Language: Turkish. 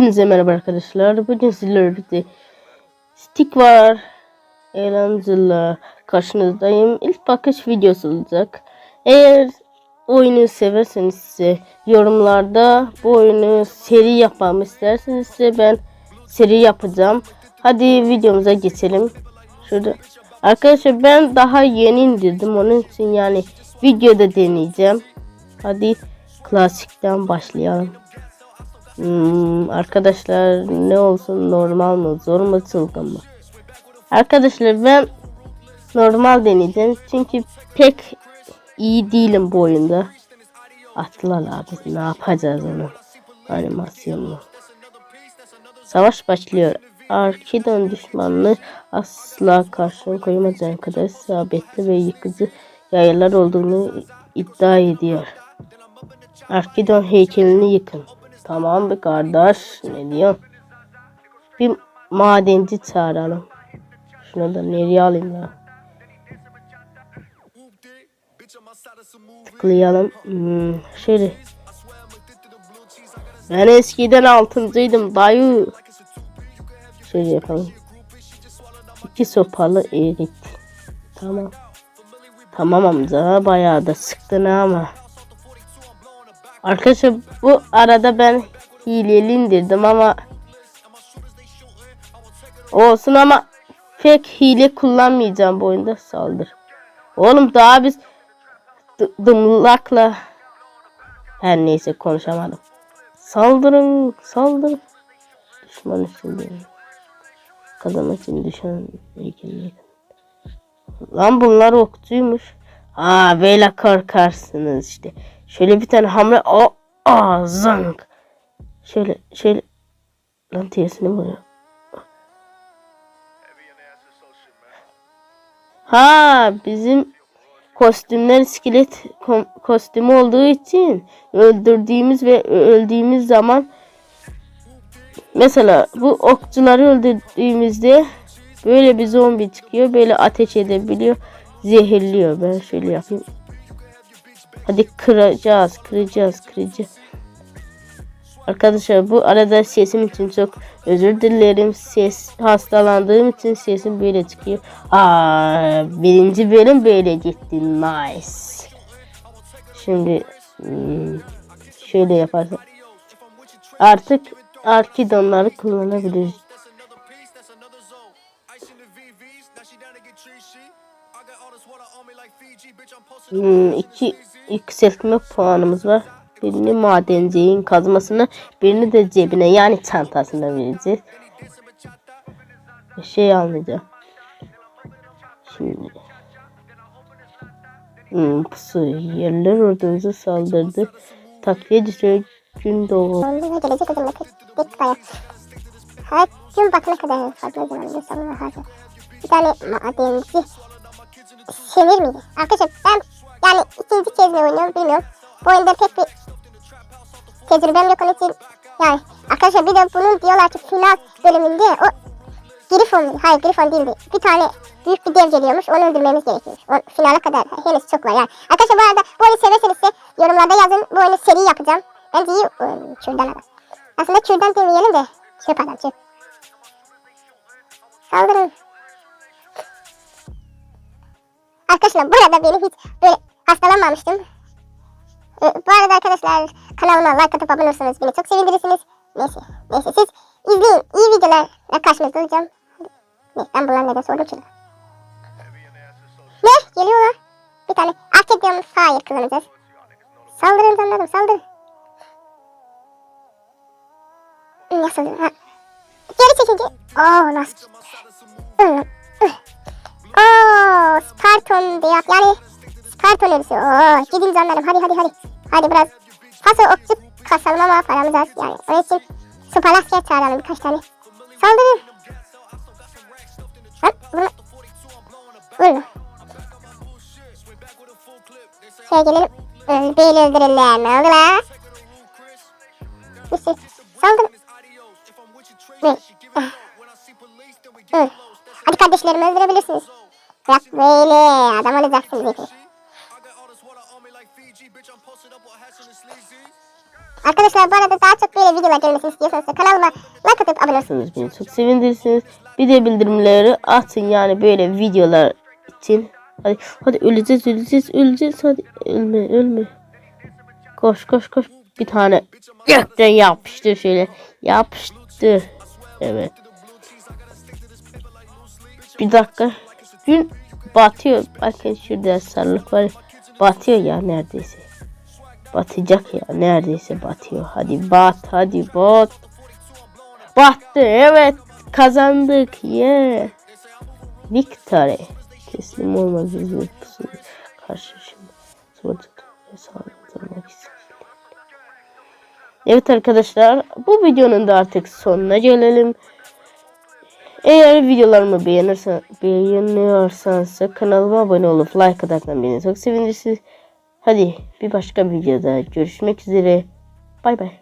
Hepinize merhaba arkadaşlar. Bugün sizlerle birlikte stick var. Eğlenceli karşınızdayım. İlk bakış videosu olacak. Eğer oyunu severseniz ise yorumlarda bu oyunu seri yapmamı isterseniz ise ben seri yapacağım. Hadi videomuza geçelim. Şurada. Arkadaşlar ben daha yeni indirdim. Onun için yani videoda deneyeceğim. Hadi klasikten başlayalım. Hmm, arkadaşlar ne olsun normal mı zor mu çılgın mı? Arkadaşlar ben normal deneyeceğim çünkü pek iyi değilim bu oyunda. Atlar abi ne yapacağız onun animasyonunu. Savaş başlıyor. Arkidon düşmanını asla karşına koyamayacağı kadar isabetli ve yıkıcı yaylar olduğunu iddia ediyor. Arkidon heykelini yıkın. Tamam be kardeş. Ne diyorsun? Bir madenci çağıralım. Şunu da nereye alayım ya? Tıklayalım. Hmm, şöyle. Ben eskiden altıncıydım dayı. Şöyle yapalım. İki sopalı erik. Tamam. Tamam amca bayağı da sıktın ama. Arkadaşlar bu arada ben hileli indirdim ama olsun ama pek hile kullanmayacağım bu oyunda saldır. Oğlum daha biz dımlakla her neyse konuşamadım. Saldırın saldırın. Düşman için Kadın için düşen heykelini. Lan bunlar okçuymuş. Aa böyle korkarsınız işte. Şöyle bir tane hamle. O aa zank. Şöyle şöyle. Lan tersine vuruyor. Ha bizim kostümler iskelet ko- kostümü olduğu için öldürdüğümüz ve öldüğümüz zaman mesela bu okçuları öldürdüğümüzde böyle bir zombi çıkıyor böyle ateş edebiliyor zehirliyor ben şöyle yapayım Hadi kıracağız, kıracağız, kıracağız. Arkadaşlar bu arada sesim için çok özür dilerim. Ses hastalandığım için sesim böyle çıkıyor. Aa, birinci bölüm böyle gitti. Nice. Şimdi hmm, şöyle yaparsak artık arkidonları kullanabiliriz. Hmm, iki yükseltme puanımız var. Birini madencinin kazmasına, birini de cebine yani çantasına vereceğiz. Bir şey almayacağım. Şimdi. Hmm, pusu yerler ordunuzu saldırdı. Takviye düşüyor gün doğu. Gelecek ödeme dakikaya. Her gün batına kadar fazla savunma harcar. Bir tane madenci Şemir miydi? Arkadaşlar ben yani ikinci kez mi oynuyorum bilmiyorum. Bu oyunda pek bir tecrübem yok onun için yani arkadaşlar bir de bunun diyorlar ki final bölümünde o Griffon muydu? Hayır Griffon değildi. Bir tane büyük bir dev geliyormuş. Onu öldürmemiz gerekiyormuş. O, finale kadar henüz çok var yani. Arkadaşlar bu arada bu oyunu severseniz de yorumlarda yazın. Bu oyunu seri yapacağım. Bence iyi oyun. Kürdan adam. Aslında kürdan demeyelim de çöp adam çöp. Saldırın. Arkadaşlar bu arada benim hiç böyle hastalanmamıştım. Ee, bu arada arkadaşlar kanalıma like atıp abone olursanız beni çok sevindirirsiniz. Neyse, neyse siz izleyin. İyi videolarla karşınızda olacağım. Ne, ben bunları neden sordum ki? Ne? Geliyorlar. Bir tane ediyorum. Hayır kullanacağız. Saldırın canlarım saldırın. Nasıl? Ha. Geri çekince. Oo nasıl? Oo, Sparton diyor. Yani Sparton ölüsü. Oo, gidin canlarım. Hadi hadi hadi. Hadi biraz paso okçu kasalım ama paramız az. Yani onun için süper asker çağıralım birkaç tane. Saldırın. Lan bunu. Vurma. Şöyle gelelim. Beni öldürürler. Ne oldu la? Bir şey. Saldırın. Ne? Ah. Hadi kardeşlerimi öldürebilirsiniz. Bırak böyle adam olacaksınız hepiniz. Arkadaşlar bu arada daha çok böyle videolar gelmesini istiyorsanız da kanalıma like atıp abone olun. olursanız beni çok sevindirirsiniz. Bir de bildirimleri atın yani böyle videolar için. Hadi, hadi öleceğiz öleceğiz öleceğiz hadi ölme ölme. Koş koş koş bir tane gökten yapıştır şöyle yapıştır. Evet. Bir dakika. Gün batıyor. Bakın şurada sarılık var. Batıyor ya neredeyse. Batacak ya neredeyse batıyor. Hadi bat hadi bat. Battı evet kazandık yeah. Victory. Teslim olmadığınız karşı şimdi. Sağlandırmak istiyoruz. Evet arkadaşlar bu videonun da artık sonuna gelelim. Eğer videolarımı beğenirsen, beğeniyorsanız kanalıma abone olup like atarsan beni çok sevinirsiniz. Hadi bir başka videoda görüşmek üzere. Bay bay.